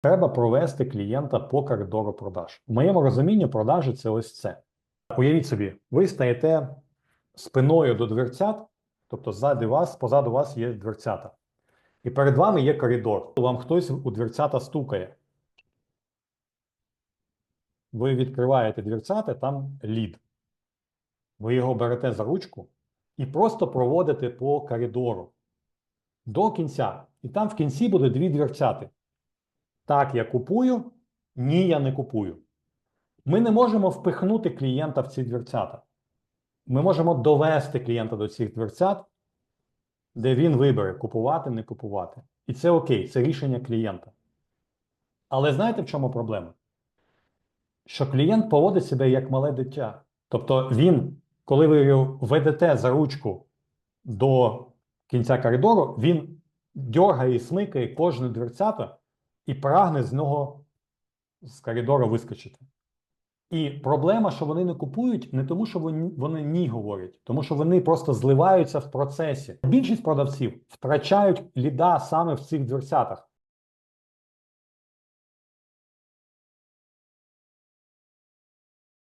Треба провести клієнта по коридору продаж. У моєму розумінні продажі це ось це. Уявіть собі, ви стаєте спиною до дверцят, тобто ззади вас, позаду вас є дверцята. І перед вами є коридор. Вам хтось у дверцята стукає. Ви відкриваєте дверцята, там лід. Ви його берете за ручку і просто проводите по коридору до кінця. І там в кінці буде дві дверцяти. Так, я купую, ні, я не купую. Ми не можемо впихнути клієнта в ці дверцята. Ми можемо довести клієнта до цих дверцят, де він вибере купувати, не купувати. І це окей, це рішення клієнта. Але знаєте, в чому проблема? Що клієнт поводить себе як мале дитя. Тобто він, коли ви ведете за ручку до кінця коридору, він дьоргає і смикає кожне дверцята і прагне з нього з коридору вискочити. І проблема, що вони не купують, не тому, що вони, вони ні говорять, тому що вони просто зливаються в процесі. Більшість продавців втрачають ліда саме в цих дверцятах.